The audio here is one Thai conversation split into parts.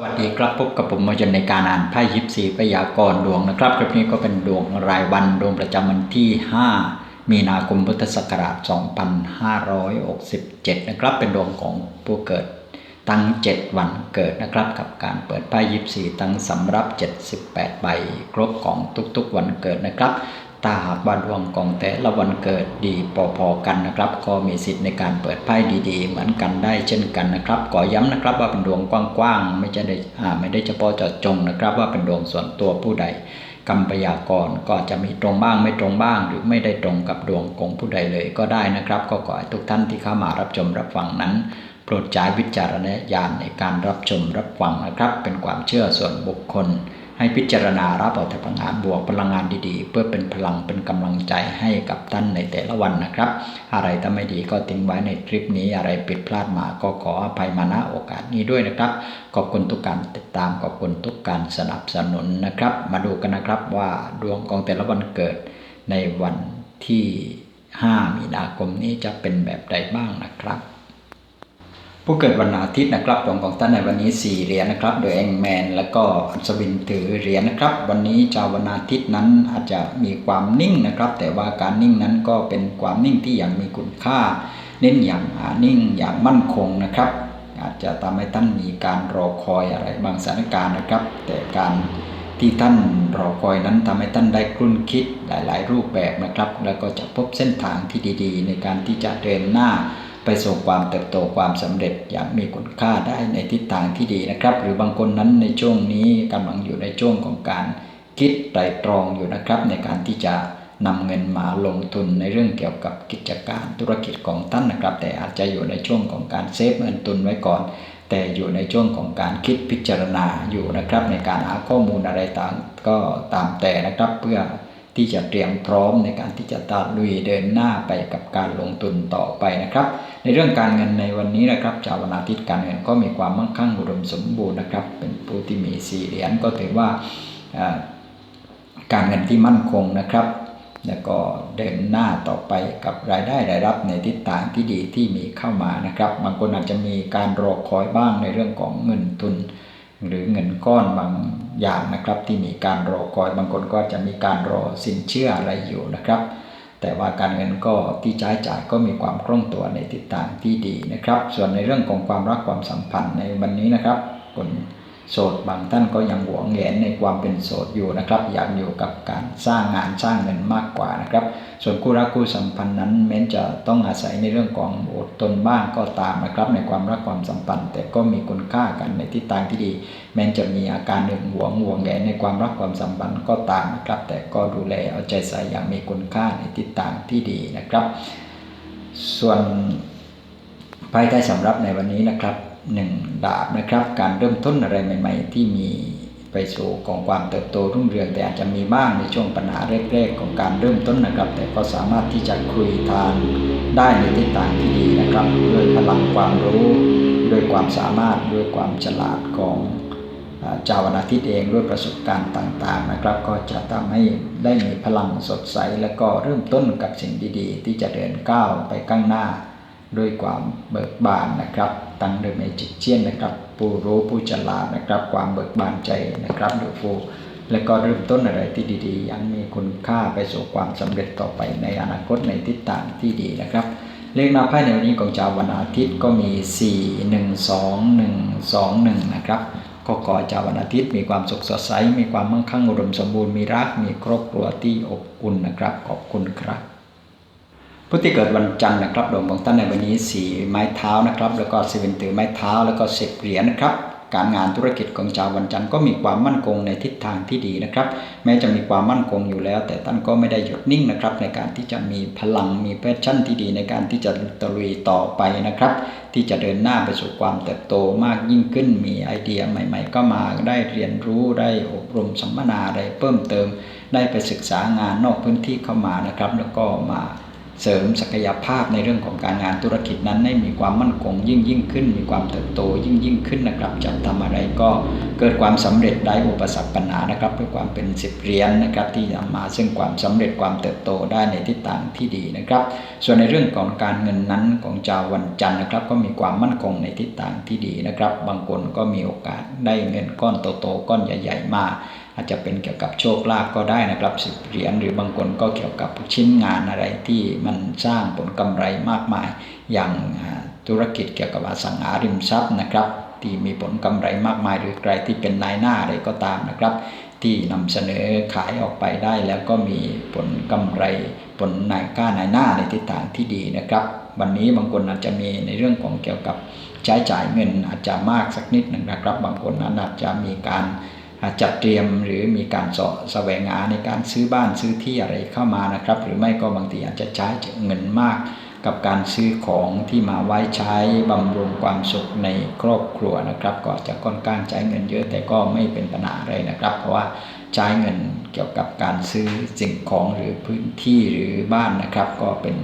สวัสดีครับพบกับผมมาจนในการอ่านไพ่ยิปซีพยากรณ์ดวงนะครับคลิปนี้ก็เป็นดวงรายวันดวงประจำวันที่ 5 มีนาคมพุทธศักราช 2567 นะครับ เป็นดวงของผู้เกิดตั้ง 7 วันเกิดนะครับ กับการเปิดไพ่ยิปซีตั้งสำรับ 78 ใบ ครบของทุกๆวันเกิดนะครับ ถ้าหากว่าดวงของแต่ละวันเกิดดีพอๆกันนะครับ ก็มีสิทธิ์ในการเปิดไพ่ดีๆ เหมือนกันได้เช่นกันนะครับขอย้ำนะครับว่าเป็นดวงกว้างๆไม่ใช่ได้ไม่ได้เฉพาะเจาะจงนะครับ ว่าเป็นดวงส่วนตัวผู้ใดกรรมพยากรก็จะมีตรงบ้างไม่ตรงบ้าง หรือไม่ได้ตรงกับดวงของผู้ใดเลยก็ได้นะครับ ก็ขอให้ทุกท่านที่เข้ามารับชมรับฟังนั้นโปรดใช้วิจารณญาณในการรับชมรับฟังนะครับ เป็นความเชื่อส่วนบุคคล ให้พิจารณารับเอาแต่พลังงานบวกพลังงานดีๆ เพื่อเป็นพลังเป็นกำลังใจให้กับท่านในแต่ละวันนะครับ อะไรถ้าไม่ดีก็ทิ้งไว้ในคลิปนี้อะไรผิดพลาดมาก็ขออภัยมาณโอกาสนี้ด้วยนะครับ ขอบคุณทุกการติดตามขอบคุณทุกการสนับสนุนนะครับ มาดูกันนะครับว่าดวงของแต่ละวันเกิดในวันที่ 5 มีนาคมนี้จะเป็นแบบใดบ้างนะครับ ผู้เกิดวันอาทิตย์นะครับดวงของท่านในวันนี้ 4 เหรียญนะครับ โดยแองแมน แล้วก็อัศวินถือเหรียญนะครับ วันนี้ชาววันอาทิตย์นั้นอาจจะมีความนิ่งนะครับ แต่ว่าการนิ่งนั้นก็เป็นความนิ่งที่อย่างมีคุณค่า เน้นอย่างนิ่งอย่างมั่นคงนะครับ อาจจะทำให้ท่านมีการรอคอยอะไรบางสถานการณ์นะครับ แต่การที่ท่านรอคอยนั้นทำให้ท่านได้คลุ่นคิดหลาย ๆ รูปแบบนะครับ แล้วก็จะพบเส้นทางที่ดี ๆ ในการที่จะเดินหน้า ไปสู่ความเติบโตความสำเร็จอย่างมีคุณค่าได้ในทิศทางที่ดีนะครับ หรือบางคนนั้นในช่วงนี้กำลังอยู่ในช่วงของการคิดไตรตรองอยู่นะครับ ในการที่จะนำเงินมาลงทุนในเรื่องเกี่ยวกับกิจการธุรกิจของท่านนะครับ แต่อาจจะอยู่ในช่วงของการเซฟเงินทุนไว้ก่อน แต่อยู่ในช่วงของการคิดพิจารณาอยู่นะครับ ในการหาข้อมูลอะไรต่างก็ตามแต่นะครับเพื่อที่จะเตรียมพร้อมในการที่จะตาลุยเดินหน้าไปกับการลงทุนต่อไปนะครับ เรื่องการเงินในวันนี้นะครับชาววันอาทิตย์การเงินก็มีความมั่งคั่งอุดมสมบูรณ์นะครับ เป็นผู้ที่มีสี่เหรียญก็ถือว่าการเงินที่มั่นคงนะครับ แล้วก็เดินหน้าต่อไปกับรายได้รายรับในทิศทางที่ดีที่มีเข้ามานะครับ บางคนอาจจะมีการรอคอยบ้างในเรื่องของเงินทุน หรือเงินก้อนบางอย่างนะครับที่มีการรอคอย บางคนก็จะมีการรอสินเชื่ออะไรอยู่นะครับ แต่ว่าการเงินก็ที่ใช้จ่ายก็มีความคล่องตัวในทิศทางที่ดีนะครับ ส่วนในเรื่องของความรักความสัมพันธ์ในวันนี้นะครับคน โสดบางท่านก็ยังหวงแหนในความเป็นโสดอยู่นะครับ อยากอยู่กับการสร้างงานสร้างเงินมากกว่านะครับ ส่วนคู่รักคู่สัมพันธ์นั้นแม้จะต้องอาศัยในเรื่องของอดทนบ้างก็ตามนะครับ ในความรักความสัมพันธ์ แต่ก็มีคุณค่ากันในทิศทางที่ดี แม้จะมีอาการหนึ่งหวงหวงแหนในความรักความสัมพันธ์ก็ตามนะครับ แต่ก็ดูแลเอาใจใส่อย่างมีคุณค่าในทิศทางที่ดีนะครับ ส่วนไพ่ใต้สำรับในวันนี้นะครับ หนึ่งดาบนะครับ การเริ่มต้นอะไรใหม่ ๆ ที่มีไปสู่ของความเติบโตรุ่งเรืองแต่อาจจะมีบ้างในช่วงปัญหาแรกๆ ของการเริ่มต้นนะครับ แต่ก็สามารถที่จะคุยทานได้ในทิศทางที่ดีนะครับด้วยพลังความรู้ด้วยความสามารถด้วยความฉลาดของเจ้าวันอาทิตย์เองด้วยประสบการณ์ต่างๆนะครับ ก็จะทำให้ได้มีพลังสดใส และก็เริ่มต้นกับสิ่งดีๆ ที่จะเดินก้าวไปข้างหน้า ด้วยความเบิกบานนะครับตั้งโดยเมจิกเชียนนะครับผู้รู้ผู้ฉลาดนะครับความเบิกบานใจนะครับดูฟูและก็เริ่มต้นอะไรที่ดีๆย่างมีคุณค่าไปสู่ความสำเร็จต่อไปในอนาคตในทิศทางที่ดีนะครับ เลขนาไพ่ในวันนี้ของชาววันอาทิตย์ก็มี 4 1 2 1 2 1 นะครับก็ขอชาววันอาทิตย์มีความสุขสดใส มีความมั่งคั่งอุดมสมบูรณ์มีรักมีครอบครัวที่อบอุ่นนะครับ ขอบคุณครับ ผู้ที่เกิดวันจันทร์นะครับดวงของท่านในวันนี้สีไม้เท้านะครับ แล้วก็สิวินถือไม้เท้าแล้วก็สิบเหรียญนะครับการงานธุรกิจของชาววันจันทร์ก็มีความมั่นคงในทิศทางที่ดีนะครับ แม้จะมีความมั่นคงอยู่แล้ว แต่ท่านก็ไม่ได้หยุดนิ่งนะครับ ในการที่จะมีพลังมีแพชชั่นที่ดีในการที่จะตะลุยต่อไปนะครับ ที่จะเดินหน้าไปสู่ความเติบโตมากยิ่งขึ้น มีไอเดียใหม่ ๆ ก็มาได้เรียนรู้ได้อบรมสัมมนาได้เพิ่มเติม ได้ไปศึกษางานนอกพื้นที่เข้ามานะครับ แล้วก็มา เสริมศักยภาพในเรื่องของการงานธุรกิจนั้นให้มีความมั่นคงยิ่งยิ่งขึ้น มีความเติบโตยิ่งยิ่งขึ้นนะครับจะทำอะไรก็เกิดความสำเร็จได้อุปสรรคปัญหานะครับด้วยความเป็นสิบเรียนนะครับที่นำมาซึ่งความสำเร็จความเติบโตได้ในทิศทางที่ดีนะครับ ส่วนในเรื่องของการเงินนั้นของชาววันจันทร์นะครับ ก็มีความมั่นคงในทิศทางที่ดีนะครับ บางคนก็มีโอกาสได้เงินก้อนโตๆก้อนใหญ่ ๆ มา อาจจะเป็นเกี่ยวกับโชคลาภก็ได้นะครับสิบเหรียญหรือบางคนก็เกี่ยวกับชิ้นงานอะไรที่มันสร้างผลกำไรมากมาย อย่างธุรกิจเกี่ยวกับอสังหาริมทรัพย์นะครับ ที่มีผลกำไรมากมาย หรือใครที่เป็นนายหน้าอะไรก็ตามนะครับ ที่นำเสนอขายออกไปได้แล้วก็มีผลกำไรผลนายก้านายหน้าในทิศทางที่ดีนะครับ วันนี้บางคนอาจจะมีในเรื่องของเกี่ยวกับใช้จ่ายเงินอาจจะมากสักนิดหนึ่งนะครับ บางคนนั้นอาจจะมีการ จัดเตรียมหรือมีการสะแสวงหาในการซื้อบ้านซื้อที่อะไรเข้ามานะครับ หรือไม่ก็บางทีอาจจะใช้เงินมาก กับการซื้อของที่มาไว้ใช้บำรุงความสุขในครอบครัวนะครับ ก็จะค่อนข้างใช้เงินเยอะแต่ก็ไม่เป็นปัญหาอะไรนะครับ เพราะว่าใช้เงินเกี่ยวกับการซื้อสิ่งของหรือพื้นที่หรือบ้านนะครับ ก็เป็น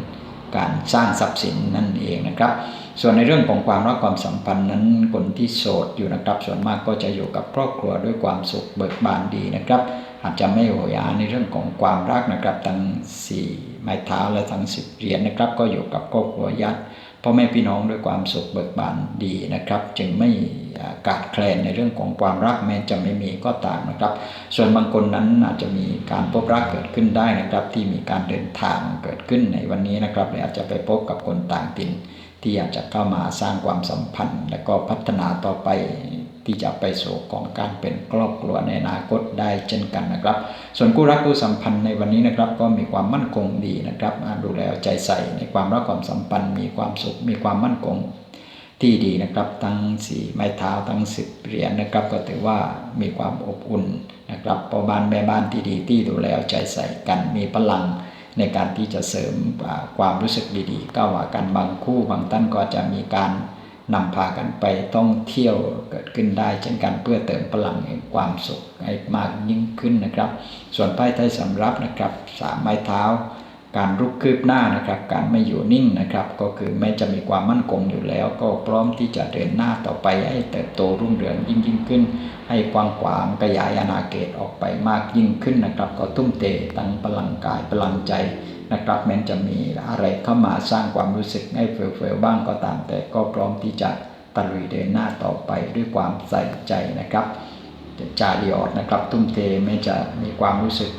การสร้างทรัพย์สินนั่นเองนะครับ ส่วนในเรื่องของความรักความสัมพันธ์นั้นคนที่โสดอยู่นะครับ ส่วนมากก็จะอยู่กับครอบครัวด้วยความสุขเบิกบานดีนะครับ อาจจะไม่โหยาในเรื่องของความรักนะครับทั้งสี่ไม้เท้าและทั้งสิบเหรียญนะครับ ก็อยู่กับครอบครัวญาติ พ่อแม่พี่น้องด้วยความสุขเบิกบานดีนะครับ จึงไม่กาดแคลนในเรื่องของความรักแม้จะไม่มีก็ตามนะครับ ส่วนบางคนนั้นอาจจะมีการพบรักเกิดขึ้นได้นะครับ ที่มีการเดินทางเกิดขึ้นในวันนี้นะครับและอาจจะไปพบกับคนต่างถิ่นที่อยากจะเข้ามาสร้างความสัมพันธ์ และก็พัฒนาต่อไป ที่จะไปสู่ของการเป็นครอบครัวในอนาคตได้เช่นกันนะครับ ส่วนคู่รักคู่สัมพันธ์ในวันนี้นะครับ ก็มีความมั่นคงดีนะครับดูแลใจใส่ในความรักความสัมพันธ์ มีความสุขมีความมั่นคงที่ดีนะครับ ทั้งสี่ไม้เท้าทั้งสิบเหรียญนะครับ ก็ถือว่ามีความอบอุ่นนะครับพอบ้านแม่บ้านที่ดีที่ดูแลใจใส่กันมีพลังในการที่จะเสริมความรู้สึกดีๆก็ว่ากันบางคู่บางท่านก็จะมีการ นำพากันไปต้องเที่ยวเกิดขึ้นได้ เช่นกันเพื่อเติมพลังแห่งความสุขให้มากยิ่งขึ้นนะครับ ส่วนไพ่ไทยสำรับนะครับสามไม้เท้า การรุกคืบหน้านะครับ การไม่อยู่นิ่งนะครับ ก็คือแม้จะมีความมั่นคงอยู่แล้ว ก็พร้อมที่จะเดินหน้าต่อไปให้เติบโตรุ่งเรืองยิ่งยิ่งขึ้น ให้กว้างขวางขยายอาณาเขตออกไปมากยิ่งขึ้นนะครับ ก็ทุ่มเทตั้งพลังกายพลังใจ นะครับแม้จะมีอะไรเข้ามาสร้างความรู้สึกให้เฟลๆบ้างก็ตาม แต่ก็พร้อมที่จะตะลุยเดินหน้าต่อไปด้วยความใส่ใจนะครับจาดีออดนะครับทุ่มเทไม่จะมีความรู้สึก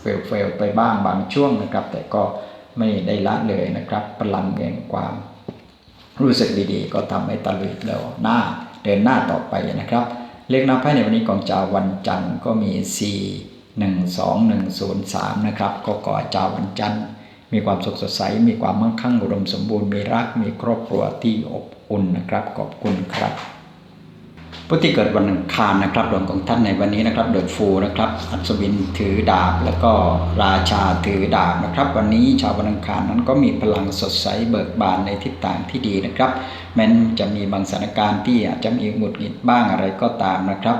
เฟลๆไปบ้างบางช่วงนะครับ แต่ก็ไม่ได้ละเลยนะครับพลังแห่งความรู้สึกดีๆ ก็ทำให้ตะลุยแล้วหน้าเดินหน้าต่อไปนะครับ เลขนับไพ่ในวันนี้ของจาวันจันทร์ก็มี4 1 2 1 0 3 นะครับ ก็ก่อจาวันจันทร์ มีความสุขสดใส มีความมั่งคั่งอุดมสมบูรณ์ มีรัก มีครอบครัวที่อบอุ่นนะครับ ขอบคุณครับผู้ที่เกิดวันอังคารนะครับดวงของท่านในวันนี้นะครับเดินฟูนะครับ อัศวินถือดาบ แล้วก็ราชาถือดาบนะครับ วันนี้ชาววันอังคารนั้นก็มีพลังสดใสเบิกบานในทิศทางที่ดีนะครับแม้จะมีบางสถานการณ์ที่อาจจะมีหงุดหงิดบ้างอะไรก็ตามนะครับ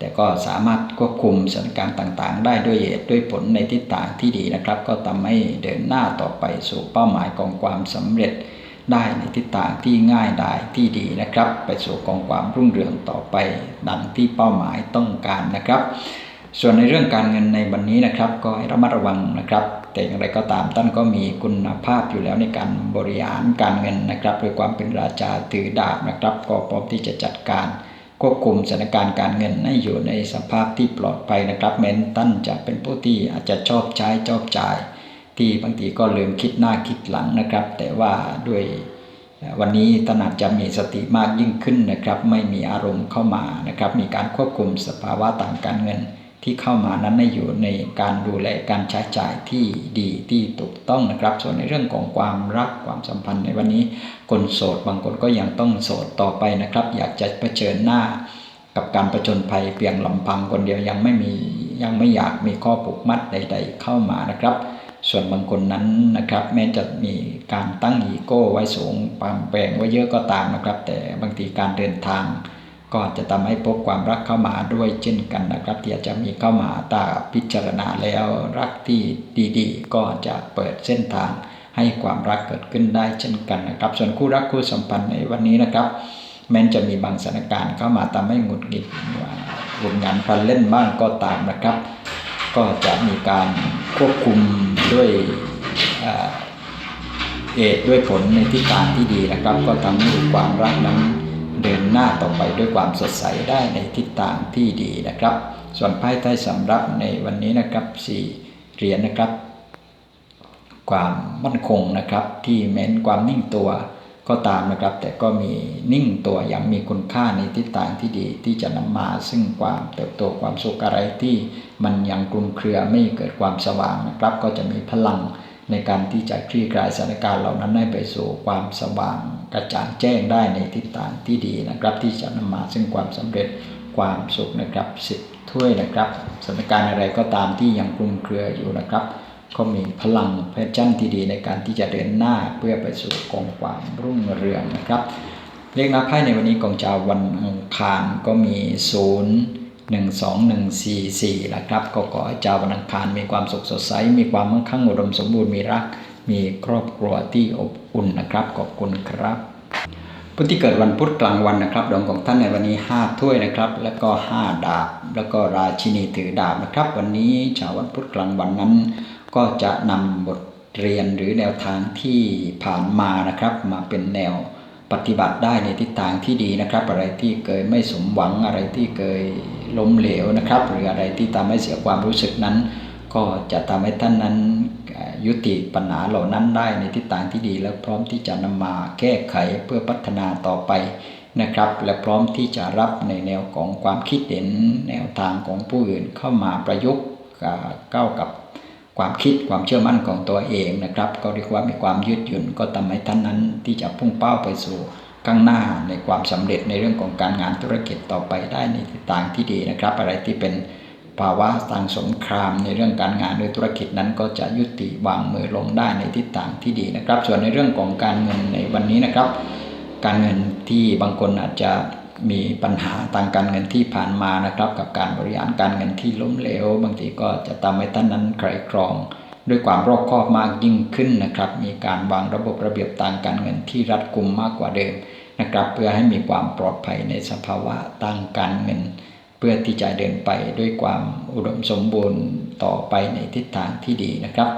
แต่ก็สามารถควบคุมสถานการณ์ต่างๆ ได้ด้วยเหตุด้วยผลในทิศทางที่ดีนะครับ ก็ทำให้เดินหน้าต่อไปสู่เป้าหมายของความสำเร็จได้ในทิศทางที่ง่ายได้ที่ดีนะครับ ไปสู่กองความรุ่งเรืองต่อไป ดังที่เป้าหมายต้องการนะครับ ส่วนในเรื่องการเงินในวันนี้นะครับ ก็ให้ระมัดระวังนะครับ แต่อย่างไรก็ตามท่านก็มีคุณภาพอยู่แล้วในการบริหารการเงินนะครับด้วยความเป็นราชาถือดาบนะครับ ก็พร้อมที่จะจัดการ ควบคุมสถานการณ์การเงินให้อยู่ในสภาพที่ปลอดภัยนะครับแม้นท่านจะเป็นผู้ที่อาจจะชอบใช้ชอบจ่าย ที่บางทีก็ลืมคิดหน้าคิดหลังนะครับ แต่ว่าด้วยวันนี้ถนัดจะมีสติมากยิ่งขึ้นนะครับ ไม่มีอารมณ์เข้ามานะครับ มีการควบคุมสภาวะต่างการเงิน ที่เข้ามานั้นในอยู่ในการดูแลการใช้จ่ายที่ดีที่ถูกต้องนะครับ ส่วนในเรื่องของความรักความสัมพันธ์ในวันนี้ คนโสดบางคนก็ยังต้องโสดต่อไปนะครับ อยากจะเผชิญหน้ากับการประจนภัยเพียงลำพังคนเดียวยังไม่มียังไม่อยากมีข้อผูกมัดใด ๆ เข้ามานะครับ ส่วนบางคนนั้นนะครับ แม้จะมีการตั้งอีโก้ไว้สูงปามแปลงไว้เยอะก็ตามนะครับ แต่บางทีการเดินทาง ก็จะทำให้พบความรักเข้ามาด้วยเช่นกันนะครับ ที่จะมีเข้ามาตาพิจารณาแล้วรักที่ดีๆ ก็จะเปิดเส้นทางให้ความรักเกิดขึ้นได้เช่นกันนะครับ ส่วนคู่รักคู่สัมพันธ์ในวันนี้นะครับ แม้จะมีบางสถานการณ์เข้ามาทำให้หงุดหงิดวุ่นงานพันเล่นบ้างก็ตามนะครับ ก็จะมีการควบคุมด้วยเหตุด้วยผลในทิศทางที่ดีนะครับ ก็ทำให้ความรักนั้น เดินหน้าต่อไปด้วยความสดใสได้ในทิศทางที่ดีนะครับ ส่วนไพ่ใต้สำรับในวันนี้นะครับสี่เหรียญนะครับ ความมั่นคงนะครับ ที่เม้นความนิ่งตัวก็ตามนะครับ แต่ก็มีนิ่งตัวอย่างมีคุณค่าในทิศทางที่ดีที่จะนำมาซึ่งความเติบโตความสุขอะไรที่มันยังกลุ่มเครือไม่เกิดความสว่างนะครับ ก็จะมีพลัง ในการที่จะคลี่คลายสถานการณ์เหล่านั้นให้ไปสู่ความสว่างกระจ่างแจ้งได้ในทิศทางที่ดีนะครับ ที่จะนำมาซึ่งความสำเร็จความสุขนะครับสิบถ้วยนะครับสถานการณ์อะไรก็ตามที่ยังคลุมเครืออยู่นะครับ ก็มีพลังแพชชั่นที่ดีในการที่จะเดินหน้าเพื่อไปสู่กองความรุ่งเรืองนะครับเลขนับไพ่ในวันนี้ของชาววันอังคารก็มีศูนย์ หนึ่งสองหนึ่งสี่สี่นะครับก็ขอให้ชาวันอังคารมีความสุขสดใส มีความมั่งคั่งอุดมสมบูรณ์มีรัก มีครอบครัวที่อบอุ่นนะครับ ขอบคุณครับผู้ที่เกิดวันพุธกลางวันนะครับดวงของท่านในวันนี้ 5 ถ้วยนะครับ แล้วก็ 5 ดาบ แล้วก็ราชินีถือดาบนะครับ วันนี้ชาววันพุธกลางวันนั้น ก็จะนำบทเรียนหรือแนวทางที่ผ่านมานะครับ มาเป็นแนว ปฏิบัติได้ในทิศทางที่ดีนะครับ อะไรที่เคยไม่สมหวังอะไรที่เคยล้มเหลวนะครับ หรืออะไรที่ทำให้เสียความรู้สึกนั้น ก็จะทำให้ท่านนั้นยุติปัญหาเหล่านั้นได้ในทิศทางที่ดี และพร้อมที่จะนำมาแก้ไขเพื่อพัฒนาต่อไปนะครับ และพร้อมที่จะรับในแนวของความคิดเห็นแนวทางของผู้อื่นเข้ามาประยุกต์เข้ากับ ความคิดความเชื่อมั่นของตัวเองนะครับ ก็เรียกว่ามีความยืดหยุ่นก็ทำให้ท่านนั้นที่จะพุ่งเป้าไปสู่ข้างหน้าในความสำเร็จในเรื่องของการงานธุรกิจต่อไปได้ในทิศทางที่ดีนะครับ อะไรที่เป็นภาวะทางสงครามในเรื่องการงานหรือธุรกิจนั้นก็จะยุติวางมือลงได้ในทิศทางที่ดีนะครับ ส่วนในเรื่องของการเงินในวันนี้นะครับ การเงินที่บางคนอาจจะ มีปัญหาทางการเงินที่ผ่านมานะครับ กับการบริหารการเงินที่ล้มเหลว บางทีก็จะทำให้ท่านนั้นไกรกรอง ด้วยความรอบคอบมากยิ่งขึ้นนะครับ มีการวางระบบระเบียบทางการเงินที่รัดกุมมากกว่าเดิมนะครับ เพื่อให้มีความปลอดภัยในสภาวะทางการเงิน เพื่อที่จะเดินไปด้วยความอุดมสมบูรณ์ต่อไปในทิศทางที่ดีนะครับ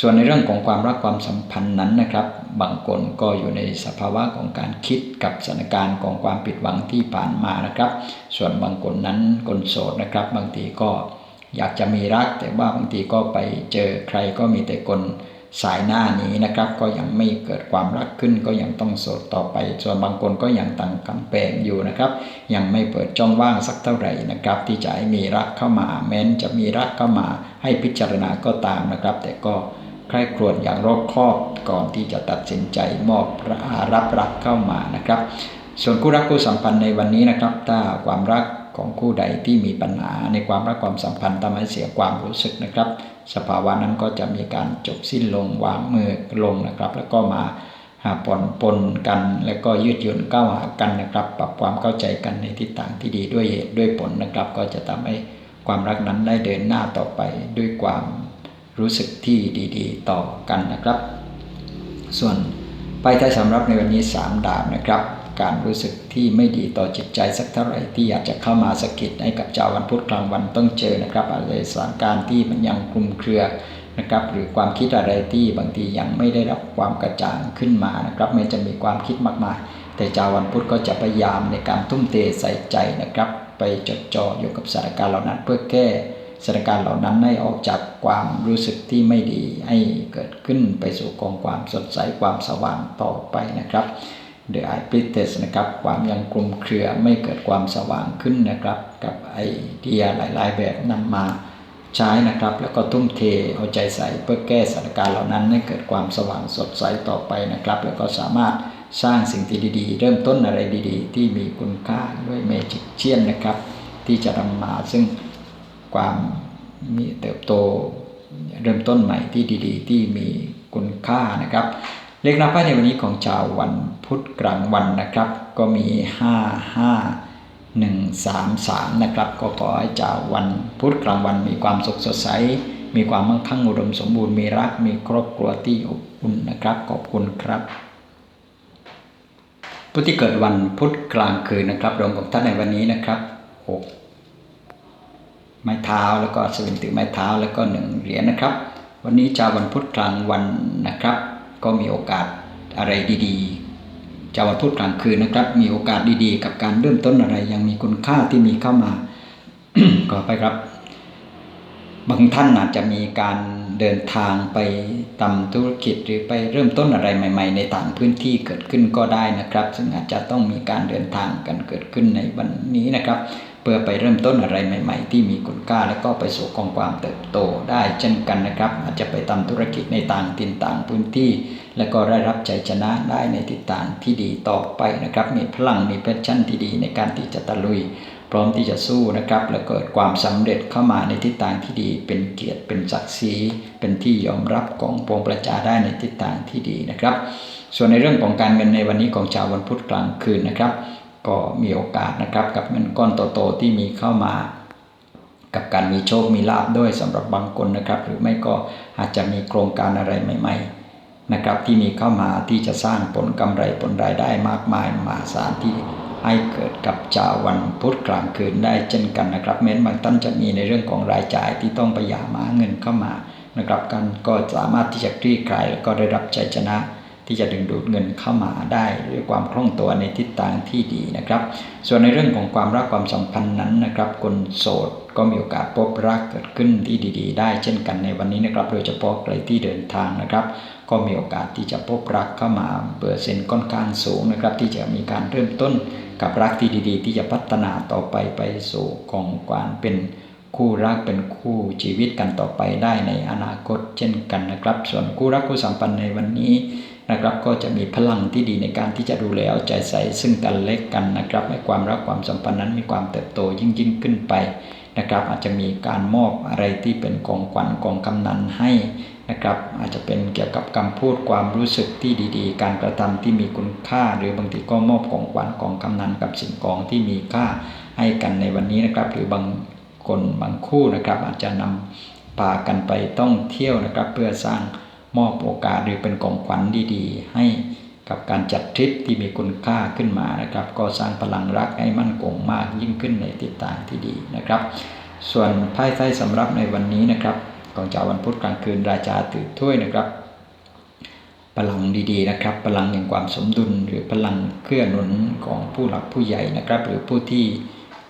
ส่วนในเรื่องของความรักความสัมพันธ์นั้นนะครับ บางคนก็อยู่ในสภาวะของการคิดกับสถานการณ์ของความผิดหวังที่ผ่านมานะครับ ส่วนบางคนนั้นคนโสดนะครับ บางทีก็อยากจะมีรัก แต่ว่าบางทีก็ไปเจอใครก็มีแต่คนสายหน้านี้นะครับ ก็ยังไม่เกิดความรักขึ้น ก็ยังต้องโสดต่อไป ส่วนบางคนก็ยังตั้งกำแพงอยู่นะครับ ยังไม่เปิดจ้องว่างสักเท่าไหร่นะครับ ที่จะให้มีรักเข้ามาแม้นจะมีรักเข้ามาให้พิจารณาก็ตามนะครับ แต่ก็ ใคร่ครวญอย่างรอบคอบก่อนที่จะตัดสินใจมอบรับรักเข้ามานะครับ ส่วนคู่รักคู่สัมพันธ์ในวันนี้นะครับ ถ้าความรักของคู่ใดที่มีปัญหาในความรักความสัมพันธ์ทำให้เสียความรู้สึกนะครับ สภาวะนั้นก็จะมีการจบสิ้นลงวางมือลงนะครับ แล้วก็มาหาปนปนกัน แล้วก็ยืดหยุ่นก้าวหากันนะครับ ปรับความเข้าใจกันในทิศทางที่ดีด้วยเหตุด้วยผลนะครับ ก็จะทำให้ความรักนั้นได้เดินหน้าต่อไปด้วยความ รู้สึกที่ดีๆ ต่อกันนะครับ ส่วนไปท้ายสำรับในวันนี้ 3 ดาบนะครับ การรู้สึกที่ไม่ดีต่อจิตใจสักเท่าไหร่ที่อยากจะเข้ามาสกิดให้กับเจ้าวันพุธกลางวันต้องเจอนะครับอะไรสถานการณ์ที่มันยังคลุมเครือนะครับหรือความคิดอะไรที่บางทียังไม่ได้รับความกระจ่างขึ้นมานะครับไม่จะมีความคิดมากมายแต่เจ้าวันพุธก็จะพยายามในการทุ่มเทใส่ใจนะครับ ไปจดจ่ออยู่กับสถานการณ์เหล่านั้นเพื่อแก้ สถานการณ์เหล่านั้นให้ออกจากความรู้สึกที่ไม่ดีให้เกิดขึ้นไปสู่กองความสดใสความสว่างต่อไปนะครับเดอะไอพิเตสนะครับความยังกลุ่มเครือไม่เกิดความสว่างขึ้นนะครับ กับไอเดียหลาย ๆ แบบนำมาใช้นะครับ แล้วก็ทุ่มเทเอาใจใส่เพื่อแก้สถานการณ์เหล่านั้นให้เกิดความสว่างสดใสต่อไปนะครับ แล้วก็สามารถสร้างสิ่งที่ดีๆ เริ่มต้นอะไรดีๆ ที่มีคุณค่าด้วยเมจิกเชียนนะครับ ที่จะนำมาซึ่ง ความมีเติบโตเริ่มต้นใหม่ที่ดี ๆ ที่มีคุณค่านะครับ เลขนับไพ่ในวันนี้ของชาววันพุธกลางวันนะครับ ก็มี 5 5 133นะครับก็ขอให้เจ้าวันพุธกลางวันมีความสุขสดใส มีความมั่งคั่งอุดมสมบูรณ์มีรักมีครอบครัวที่อบอุ่นนะครับขอบคุณครับผู้ที่เกิดวันพุธกลางคืนนะครับดวงของท่านในวันนี้นะครับหก ไม้เท้าแล้วก็สวินถือไม้เท้าแล้วก็หนึ่งเหรียญนะครับ วันนี้จาวันพุธกลางวันนะครับ ก็มีโอกาสอะไรดีๆจ้าวันพุธกลางคืนนะครับ มีโอกาสดีๆ กับการเริ่มต้นอะไรยังมีคุณค่าที่มีเข้ามาก็ไปครับ บางท่านอาจจะมีการเดินทางไปทำธุรกิจหรือไปเริ่มต้นอะไรใหม่ ๆ ในต่างพื้นที่เกิดขึ้นก็ได้นะครับ ซึ่งอาจจะต้องมีการเดินทางกันเกิดขึ้นในวันนี้นะครับ เพื่อไปเริ่มต้นอะไรใหม่ ๆ ที่มีคุณค่า แล้วก็ไปสู่กองความเติบโตได้เช่นกันนะครับ อาจจะไปทำธุรกิจในต่างถิ่นต่างพื้นที่ แล้วก็ได้รับใจชนะได้ในทิศทางที่ดีต่อไปนะครับ มีพลังมีแพชชั่นที่ดีในการที่จะตะลุย พร้อมที่จะสู้นะครับ และเกิดความสำเร็จเข้ามาในทิศทางที่ดี เป็นเกียรติเป็นศักดิ์ศรีเป็นที่ยอมรับของปวงประชาได้ในทิศทางที่ดีนะครับ ส่วนในเรื่องของการเงินในวันนี้ของชาววันพุธกลางคืนนะครับ ก็มีโอกาสนะครับกับเงินก้อนโตๆที่มีเข้ามา กับการมีโชคมีลาบด้วยสำหรับบางคนนะครับ หรือไม่ก็อาจจะมีโครงการอะไรใหม่ ๆ นะครับ ที่มีเข้ามาที่จะสร้างผลกำไรผลรายได้มากมายมหาศาลที่ให้เกิดกับชาววันพุธกลางคืนได้เช่นกันนะครับแม้นบางท่านจะมีในเรื่องของรายจ่ายที่ต้องไปหยามาเงินเข้ามานะครับกันก็สามารถที่จะคลี่คลายแล้วก็ได้รับใจชนะ ที่จะดึงดูดเงินเข้ามาได้ด้วยความคล่องตัวในทิศทางที่ดีนะครับ ส่วนในเรื่องของความรักความสัมพันธ์นั้นนะครับ คนโสดก็มีโอกาสพบรักเกิดขึ้นที่ดี ๆ ได้เช่นกันในวันนี้นะครับ โดยเฉพาะใครที่เดินทางนะครับ ก็มีโอกาสที่จะพบรักเข้ามาเปอร์เซ็นต์ค่อนข้างสูงนะครับ ที่จะมีการเริ่มต้นกับรักที่ดีๆ ที่จะพัฒนาต่อไปไปสู่ของความเป็นคู่รักเป็นคู่ชีวิตกันต่อไปได้ในอนาคตเช่นกันนะครับ ส่วนคู่รักคู่สัมพันธ์ในวันนี้ นะครับ ก็จะมีพลังที่ดีในการที่จะดูแลเอาใจใส่ซึ่งกันและกันนะครับ ให้ความรักความสัมพันธ์นั้นมีความเติบโตยิ่งยิ่งขึ้นไปนะครับ อาจจะมีการมอบอะไรที่เป็นของขวัญของกำนันให้นะครับอาจจะเป็นเกี่ยวกับคำพูดความรู้สึกที่ดีๆ การกระทำที่มีคุณค่า หรือบางทีก็มอบของขวัญของกำนันกับสิ่งของที่มีค่าให้กันในวันนี้นะครับ หรือบางคนบางคู่นะครับ อาจจะนำพากันไปต้องเที่ยวนะครับ เพื่อสร้าง มอบโอกาสหรือเป็นของขวัญดีๆ ให้กับการจัดทริปที่มีคุณค่าขึ้นมานะครับ ก็สร้างพลังรักให้มั่นคงมากยิ่งขึ้นในทิศทางที่ดีนะครับ ส่วนไพ่ไส้สำรับในวันนี้นะครับของเจ้าวันพุธกลางคืนราชาถือถ้วยนะครับพลังดีๆนะครับพลังแห่งความสมดุลหรือพลังเคลื่อนหนุนของผู้หลักผู้ใหญ่นะครับ หรือผู้ที่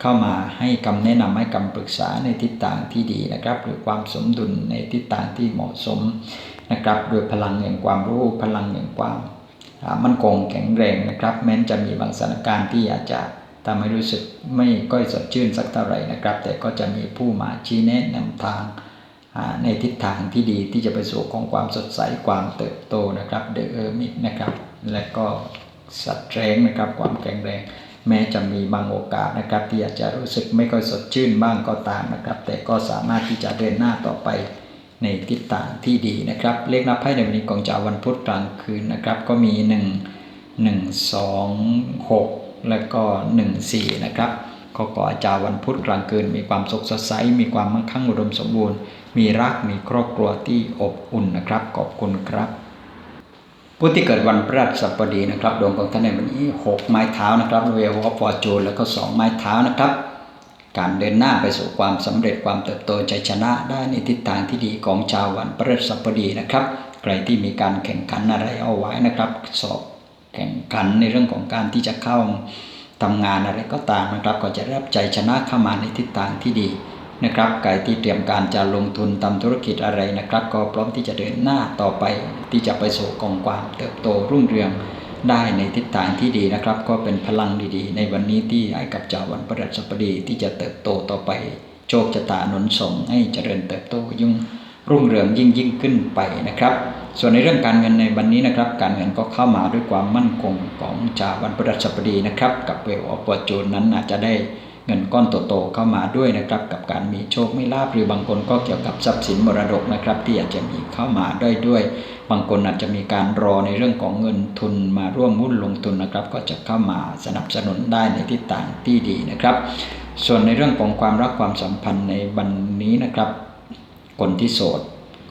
เข้ามาให้คำแนะนำให้คำปรึกษาในทิศทางที่ดีนะครับ หรือความสมดุลในทิศทางที่เหมาะสม นะครับ โดยพลังแห่งความรู้พลังแห่งความมั่นคงแข็งแรงนะครับ แม้นจะมีบางสถานการณ์ที่อาจจะทำให้รู้สึกไม่ก้อยสดชื่นสักเท่าไหร่นะครับ แต่ก็จะมีผู้มาชี้แนะนำทางในทิศทางที่ดีที่จะไปสู่ของความสดใสความเติบโตนะครับเดอเออร์มิกนะครับ และก็สัตว์แรงนะครับความแข็งแรง แม้จะมีบางโอกาสนะครับ ที่อาจจะรู้สึกไม่ค่อยสดชื่นบ้างก็ตามนะครับ แต่ก็สามารถที่จะเดินหน้าต่อไป ในทิศทางที่ดีนะครับ เลขนับไพ่ในวันนี้ของจาวันพุธกลางคืนนะครับ ก็มี 1 1 2 6 แล้วก็ 1 4 นะครับก็ขออาจารย์วันพุธกลางคืนมีความสุขสดใสมีความมั่งคั่งอุดมสมบูรณ์ มีรักมีครอบครัวที่อบอุ่นนะครับ ขอบคุณครับผู้ที่เกิดวันพฤหัสบดีนะครับดวงของท่านในวันนี้ 6 ไม้เท้านะครับเวลวอฟอร์จูนแล้วก็ 2 ไม้เท้านะครับ การเดินหน้าไปสู่ความสำเร็จความเติบโตใจชนะได้ในทิศทางที่ดีของชาววันพฤหัสบดีนะครับ ใครที่มีการแข่งขันอะไรเอาไว้นะครับ สอบแข่งขันในเรื่องของการที่จะเข้าทำงานอะไรก็ตามนะครับ ก็จะรับใจชนะเข้ามาในทิศทางที่ดีนะครับใครที่เตรียมการจะลงทุนทำธุรกิจอะไรนะครับ ก็พร้อมที่จะเดินหน้าต่อไปที่จะไปสู่กองความเติบโตรุ่งเรือง ได้ในทิศทางที่ดีนะครับ ก็เป็นพลังดีๆ ในวันนี้ที่ให้กับเจ้าวันประดัสบดีที่จะเติบโตต่อไป โชคชะตาหนุนส่งให้เจริญเติบโตยุ่งรุ่งเรืองยิ่งยิ่งขึ้นไปนะครับ ส่วนในเรื่องการเงินในวันนี้นะครับ การเงินก็เข้ามาด้วยความมั่นคงของชาววันประดัสบดีนะครับ กับเวลออปจูนนั้นอาจจะได้ เงินก้อนโตๆเข้ามาด้วยนะครับ กับการมีโชคไม่ลาบหรือบางคนก็เกี่ยวกับทรัพย์สินมรดกนะครับ ที่อาจจะมีเข้ามาด้วยด้วย บางคนอาจจะมีการรอในเรื่องของเงินทุนมาร่วมหุ้นลงทุนนะครับ ก็จะเข้ามาสนับสนุนได้ในทิศทางที่ดีนะครับ ส่วนในเรื่องของความรักความสัมพันธ์ในวันนี้นะครับ คนที่โสด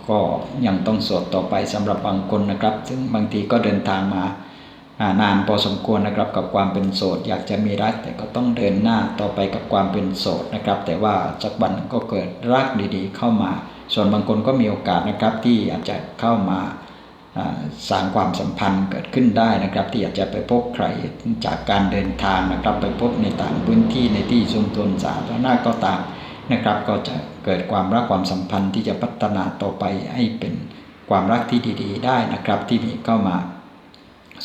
ก็ยังต้องโสดต่อไปสำหรับบางคนนะครับ ซึ่งบางทีก็เดินทางมา นานพอสมควรนะครับกับความเป็นโสด อยากจะมีรักแต่ก็ต้องเดินหน้าต่อไปกับความเป็นโสดนะครับ แต่ว่าสักวันก็เกิดรักดีๆ เข้ามา ส่วนบางคนก็มีโอกาสนะครับที่อาจจะเข้ามาอ่าสร้างความสัมพันธ์เกิดขึ้นได้นะครับ ที่อาจจะไปพบใครจากการเดินทางนะครับ ไปพบในต่างพื้นที่ในที่ชุมชนสาธารณะก็ตามนะครับ ก็จะเกิดความรักความสัมพันธ์ที่จะพัฒนาต่อไปให้เป็นความรักที่ดี ๆ ได้นะครับที่มีเข้ามา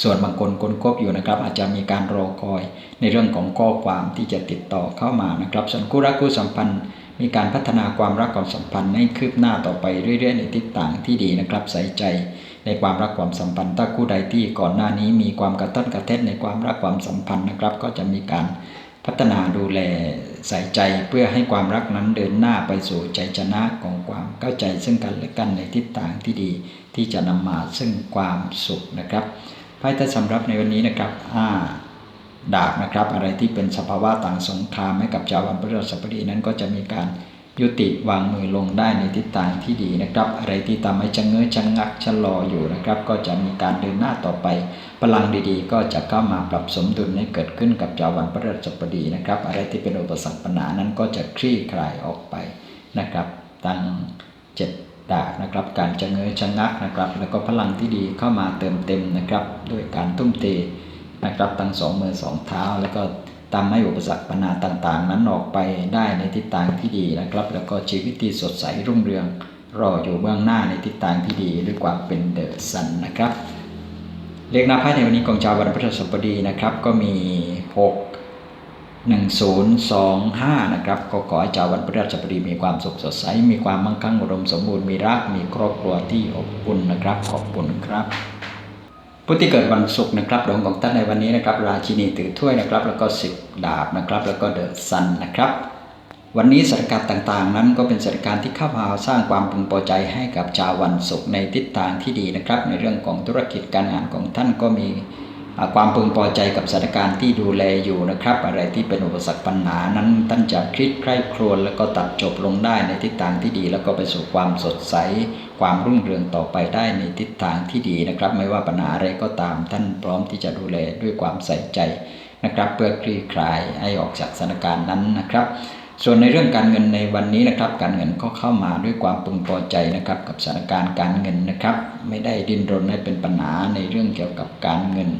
ส่วนบางคนคนคบอยู่นะครับ อาจจะมีการรอคอยในเรื่องของข้อความที่จะติดต่อเข้ามานะครับ ส่วนคู่รักคู่สัมพันธ์ มีการพัฒนาความรักความสัมพันธ์ให้คืบหน้าต่อไปเรื่อยๆ ในทิศทางที่ดีนะครับ ใส่ใจในความรักความสัมพันธ์ถ้าคู่ใดที่ก่อนหน้านี้มีความกระต้นกระเทศในความรักความสัมพันธ์นะครับ ก็จะมีการพัฒนาดูแลใส่ใจเพื่อให้ความรักนั้นเดินหน้าไปสู่ใจชนะของความเข้าใจซึ่งกันและกันในทิศทางที่ดี ที่จะนำมาซึ่งความสุขนะครับ ไพ่ใต้สำรับในวันนี้นะครับอ่าดาบนะครับ อะไรที่เป็นสภาวะต่างสงครามให้กับชาววันพฤหัสบดีนั้นก็จะมีการยุติวางมือลงได้ในทิศทางที่ดีนะครับ อะไรที่ทำให้ชะเง้อชะงักชะลออยู่นะครับ ก็จะมีการเดินหน้าต่อไป พลังดีๆ ก็จะเข้ามาปรับสมดุลให้เกิดขึ้นกับชาววันพฤหัสบดีนะครับ อะไรที่เป็นอุปสรรคปัญหานั้นก็จะคลี่คลายออกไปนะครับตั้งเจ็ด ดาบนะครับ การจะเงยชะงักนะครับ แล้วก็พลังที่ดีเข้ามาเติมเต็มนะครับ ด้วยการทุ่มเทนะครับทั้งสองมือสองเท้า แล้วก็ทำให้อุปสรรคปัญหาต่างๆ นั้นออกไปได้ในทิศทางที่ดีนะครับ แล้วก็ชีวิตที่สดใสรุ่งเรือง รออยู่เบื้องหน้าในทิศทางที่ดีด้วยความเป็นเดอะซันนะครับเลขหน้าไพ่ในวันนี้ของชาววันพฤหัสบดีนะครับ ก็มี 6 1025 นะครับก็ขอให้ชาววันพฤหัสบดีมีความสุขสดใส มีความมั่งคั่งอุดมสมบูรณ์มีรักมีครอบครัวที่อบอุ่นนะครับขอบคุณครับผู้ที่เกิดวันศุกร์นะครับดวงของท่านในวันนี้นะครับ ราชินีถือถ้วยนะครับ แล้วก็สิบดาบนะครับ แล้วก็เดอะซันนะครับวันนี้สถานการณ์ต่างๆ นั้นก็เป็นสถานการณ์ที่เข้ามาสร้างความพึงพอใจให้กับชาววันศุกร์ในทิศทางที่ดีนะครับ ในเรื่องของธุรกิจการงานของท่านก็มี ความพึงพอใจกับสถานการณ์ที่ดูแลอยู่นะครับ อะไรที่เป็นอุปสรรคปัญหานั้นท่านจะคลิดใคร่ครวญแล้วก็ตัดจบลงได้ในทิศทางที่ดี แล้วก็ไปสู่ความสดใส ความรุ่งเรืองต่อไปได้ในทิศทางที่ดีนะครับ ไม่ว่าปัญหาอะไรก็ตามท่านพร้อมที่จะดูแลด้วยความใส่ใจนะครับเพื่อคลี่คลายให้ออกจากสถานการณ์นั้นนะครับ ส่วนในเรื่องการเงินในวันนี้นะครับ การเงินก็เข้ามาด้วยความพึงพอใจนะครับกับสถานการณ์การเงินนะครับ ไม่ได้ดิ้นรนให้เป็นปัญหาในเรื่องเกี่ยวกับการเงิน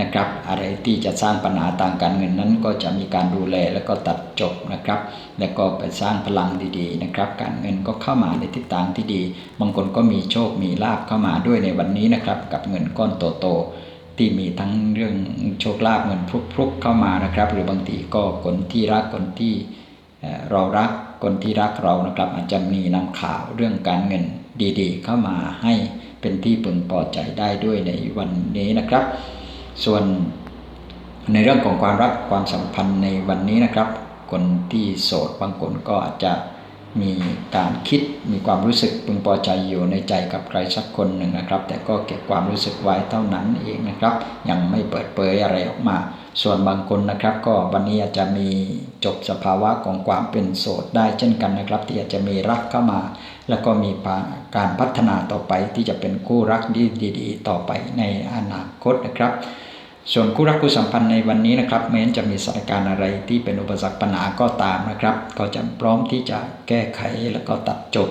นะครับ อะไรที่จะสร้างปัญหาทางการเงินนั้น ก็จะมีการดูแลแล้วก็ตัดจบนะครับ แล้วก็ไปสร้างพลังดีๆนะครับ การเงินก็เข้ามาในทิศทางที่ดี บางคนก็มีโชคมีลาบเข้ามาด้วยในวันนี้นะครับ กับเงินก้อนโตๆที่มีทั้งเรื่องโชคลาภเงินพลุกๆเข้ามานะครับ หรือบางทีก็คนที่รักคนที่เรารักคนที่รักเรานะครับ อาจจะมีนำข่าวเรื่องการเงินดีๆ เข้ามาให้เป็นที่พึงพอใจได้ด้วยในวันนี้นะครับ ส่วนในเรื่องของความรักความสัมพันธ์ในวันนี้นะครับ คนที่โสดบางคนก็อาจจะมีการคิดมีความรู้สึกพึงพอใจอยู่ในใจกับใครสักคนหนึ่งนะครับ แต่ก็เก็บความรู้สึกไว้เท่านั้นเองนะครับ ยังไม่เปิดเผยอะไรออกมา ส่วนบางคนนะครับ ก็วันนี้อาจจะมีจบสภาวะของความเป็นโสดได้เช่นกันนะครับ ที่อาจจะมีรักเข้ามา แล้วก็มีการพัฒนาต่อไปที่จะเป็นคู่รักที่ดี ๆ ต่อไปในอนาคตนะครับ ส่วนคู่รักคู่สัมพันธ์ในวันนี้นะครับแม้จะมีสถานการณ์อะไรที่เป็นอุปสรรคปัญหาก็ตามนะครับ ก็จะพร้อมที่จะแก้ไขแล้วก็ตัดจบ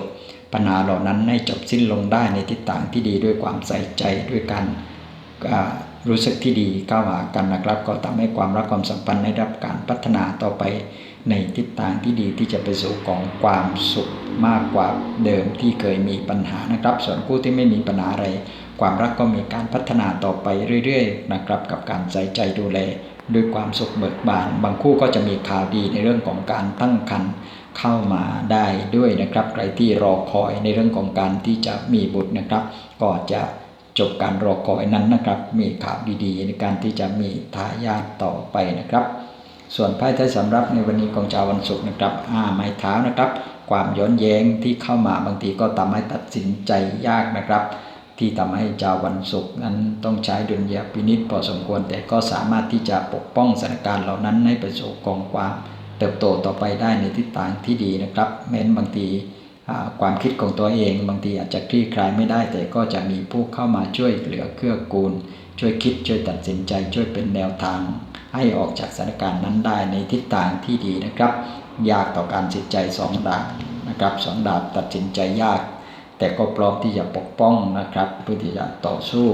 ปัญหาเหล่านั้นให้จบสิ้นลงได้ในทิศทางที่ดีด้วยความใส่ใจด้วยการรู้สึกที่ดีเข้าหากันนะครับ ก็ทำให้ความรักความสัมพันธ์ได้รับการพัฒนาต่อไป ในทิศทางที่ดีที่จะไปสู่ของความสุขมากกว่าเดิมที่เคยมีปัญหานะครับ ส่วนคู่ที่ไม่มีปัญหาอะไร ความรักก็มีการพัฒนาต่อไปเรื่อยๆนะครับกับการใส่ใจดูแลด้วยความสุขเบิกบาน บางคู่ก็จะมีข่าวดีในเรื่องของการตั้งครรภ์เข้ามาได้ด้วยนะครับ ใครที่รอคอยในเรื่องของการที่จะมีบุตรนะครับ ก็จะจบการรอคอยนั้นนะครับ มีข่าวดีๆ ในการที่จะมีทายาทต่อไปนะครับ ส่วนไพ่ไทยสำรับในวันนี้ของชาววันศุกร์นะครับอ่าไม้เท้านะครับ ความย้อนแย้งที่เข้ามาบางทีก็ทำให้ตัดสินใจยากนะครับ ที่ทำให้ชาววันศุกร์นั้นต้องใช้ดุลยพินิษพอสมควร แต่ก็สามารถที่จะปกป้องสถานการณ์เหล่านั้นให้ไปสู่กองความเติบโตต่อไปได้ในทิศทางที่ดีนะครับ แม้นบางทีความคิดของตัวเอง บางทีอาจจะคลี่คลายไม่ได้ แต่ก็จะมีผู้เข้ามาช่วยเหลือเกื้อกูล ช่วยคิดช่วยตัดสินใจช่วยเป็นแนวทาง ให้ออกจากสถานการณ์นั้นได้ในทิศทางที่ดีนะครับ ยากต่อการจิตใจสองดาบนะครับสองดาบตัดสินใจยาก แต่ก็พร้อมที่จะปกป้องนะครับเพื่อที่จะต่อสู้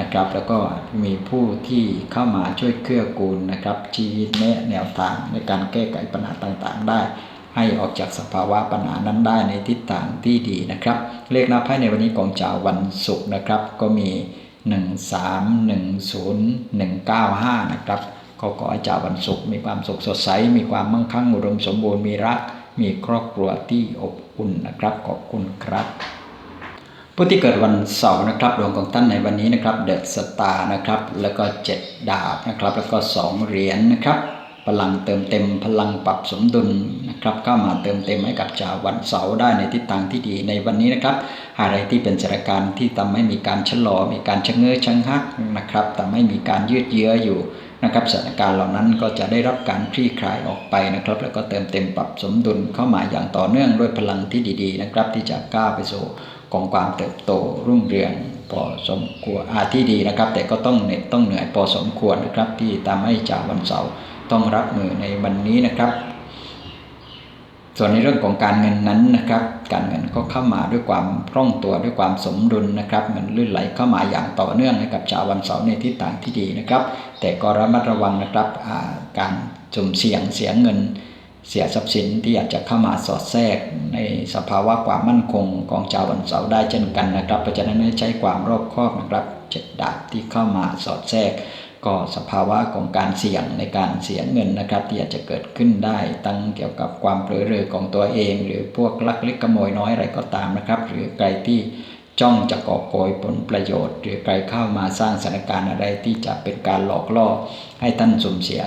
นะครับ แล้วก็มีผู้ที่เข้ามาช่วยเกื้อกูลนะครับชี้แนะแนวทางในการแก้ไขปัญหาต่างๆ ได้ ให้ออกจากสภาวะปัญหานั้นได้ในทิศทางที่ดีนะครับ เลขหน้าไพ่ในวันนี้ของชาววันศุกร์นะครับ ก็มี 1 3 1 0 1 9 5 นะครับ ก็ขอให้ชาววันสุข มีความสุขสดใส มีความมั่งคั่งอุดมสมบูรณ์มีรัก มีครอบครัวที่อบอุ่นนะครับขอบคุณครับผู้ที่เกิดวันเสาร์นะครับดวงของท่านในวันนี้นะครับเดอะสตาร์นะครับแล้วก็เจ็ดดาบนะครับแล้วก็สองเหรียญนะครับ พลังเติมเต็ม พลังปรับสมดุลนะครับเข้ามาเติมเต็มให้กับชาววันเสาร์ได้ในทิศทางที่ดีในวันนี้นะครับ อะไรที่เป็นสถานการณ์ที่ทำให้มีการชะลอ มีการชะเง้อชะงักนะครับทำให้มีการยืดเยื้ออยู่นะครับสถานการณ์เหล่านั้นก็จะได้รับการคลี่คลายออกไปนะครับ แล้วก็เติมเต็มปรับสมดุลเข้ามาอย่างต่อเนื่องด้วยพลังที่ดีๆนะครับ ที่จะก้าวไปสู่ของความเติบโตรุ่งเรืองพอสมควรอาที่ดีนะครับ แต่ก็ต้องเหน็ดต้องเหนื่อยพอสมควรนะครับที่ทำให้ชาววันเสาร์ ต้องรับมือในวันนี้นะครับ ส่วนในเรื่องของการเงินนั้นนะครับ การเงินก็เข้ามาด้วยความคล่องตัวด้วยความสมดุลนะครับเงินลื่นไหลเข้ามาอย่างต่อเนื่องให้กับชาววันเสาร์ในทิศทางที่ดีนะครับ แต่ก็ระมัดระวังนะครับการจุ่มเสี่ยงเสียเงินเสียทรัพย์สินที่อาจจะเข้ามาสอดแทรกในสภาวะความมั่นคงของชาววันเสาร์ได้เช่นกันนะครับ เพราะฉะนั้นให้ใช้ความรอบคอบนะครับเจ็ดดาบที่เข้ามาสอดแทรก ก็สภาวะของการเสี่ยงในการเสียเงินนะครับ ที่อาจจะเกิดขึ้นได้ตั้งเกี่ยวกับความเผลอเรอของตัวเอง หรือพวกลักเล็กขโมยน้อยอะไรก็ตามนะครับ หรือใครที่จ้องจะก่อโกยผลประโยชน์ หรือใครเข้ามาสร้างสถานการณ์อะไรที่จะเป็นการหลอกล่อให้ท่านสุ่มเสีย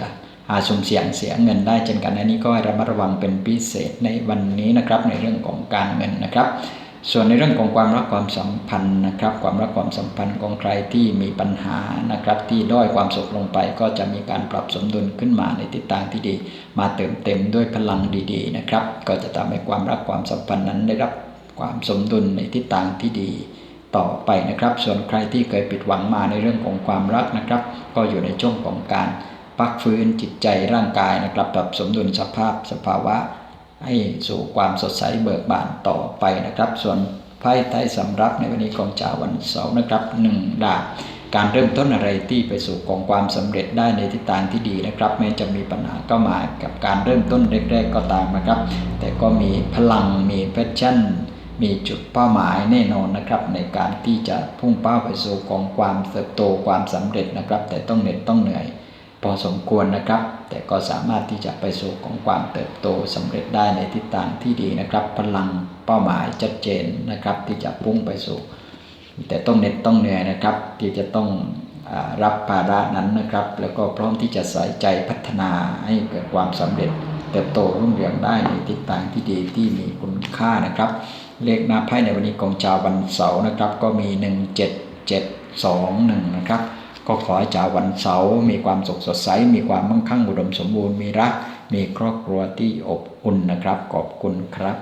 อาสุ่มเสี่ยงเสียเงินได้เช่นกันอันนี้ก็ให้ระมัดระวังเป็นพิเศษในวันนี้นะครับในเรื่องของการเงินนะครับ ส่วนในเรื่องของความรักความสัมพันธ์นะครับ ความรักความสัมพันธ์ของใครที่มีปัญหานะครับ ที่ด้อยความสุขลงไปก็จะมีการปรับสมดุลขึ้นมาในทิศทางที่ดี มาเติมเต็มด้วยพลังดีๆนะครับ ก็จะทำให้ความรักความสัมพันธ์นั้นได้รับความสมดุลในทิศทางที่ดีต่อไปนะครับ ส่วนใครที่เคยผิดหวังมาในเรื่องของความรักนะครับ ก็อยู่ในช่วงของการพักฟื้นจิตใจร่างกายนะครับ ปรับสมดุลสภาพสภาวะ ให้สู่ความสดใสเบิกบานต่อไปนะครับ ส่วนไพ่ใต้สำรับในวันนี้ของชาววันเสาร์นะครับหนึ่งดาบการเริ่มต้นอะไรที่ไปสู่ของความสำเร็จได้ในทิศทางที่ดีนะครับแม้จะมีปัญหาก็มากับการเริ่มต้นแรกๆก็ตามนะครับ แต่ก็มีพลังมีแพชชั่น มีจุดเป้าหมายแน่นอนนะครับ ในการที่จะพุ่งเป้าไปสู่ของความเติบโตความสำเร็จนะครับ แต่ต้องเหน็ดต้องเหนื่อย พอสมควรนะครับ แต่ก็สามารถที่จะไปสู่ของความเติบโตสำเร็จได้ในทิศทางที่ดีนะครับ พลังเป้าหมายชัดเจนนะครับ ที่จะพุ่งไปสู่ แต่ต้องเน็ดต้องเหนื่อยนะครับ ที่จะต้องรับภาระนั้นนะครับ แล้วก็พร้อมที่จะใส่ใจพัฒนาให้เกิดความสำเร็จ เติบโตรุ่งเรืองได้ในทิศทางที่ดีที่มีคุณค่านะครับ เลขหน้าไพ่ในวันนี้ของชาววันเสาร์นะครับ ก็มี 1 7 7 2 1 นะครับ ก็ขอให้ชาววันเสาร์มีความสุขสดใส มีความมั่งคั่งอุดมสมบูรณ์ มีรัก มีครอบครัวที่อบอุ่นนะครับ ขอบคุณครับ